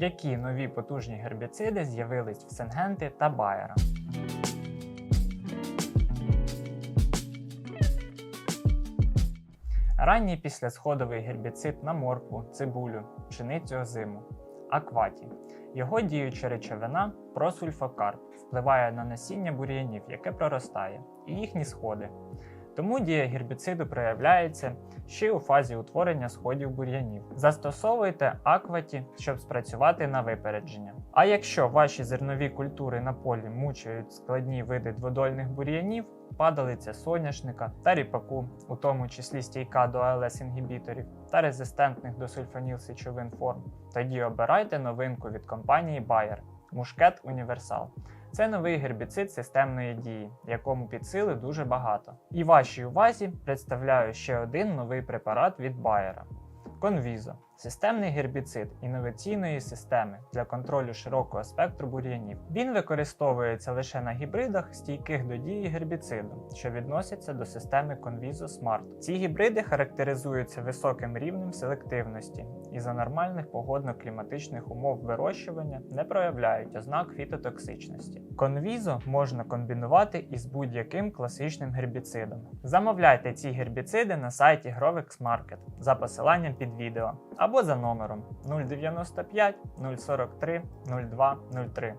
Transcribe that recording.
Які нові потужні гербіциди з'явились в Сенгенти та Байера? Ранній післясходовий гербіцид на моркву, цибулю, пшеницю озиму, акваті. Його діюча речовина просульфокарп впливає на насіння бур'янів, яке проростає, і їхні сходи. Тому дія гербіциду проявляється ще у фазі утворення сходів бур'янів. Застосовуйте акваті, щоб спрацювати на випередження. А якщо ваші зернові культури на полі мучають складні види дводольних бур'янів, падалиця соняшника та ріпаку, у тому числі стійка до АЛС інгібіторів та резистентних до сульфанілсечовин форм, тоді обирайте новинку від компанії Bayer Мушкет Універсал. Це новий гербіцид системної дії, якому під сили дуже багато. І вашій увазі представляю ще один новий препарат від Байера – Conviso. Системний гербіцид інноваційної системи для контролю широкого спектру бур'янів. Він використовується лише на гібридах, стійких до дії гербіциду, що відносяться до системи Conviso Smart. Ці гібриди характеризуються високим рівнем селективності і за нормальних погодно-кліматичних умов вирощування не проявляють ознак фітотоксичності. Conviso можна комбінувати із будь-яким класичним гербіцидом. Замовляйте ці гербіциди на сайті Grovex Market за посиланням під відео або за номером 095 043 02 03.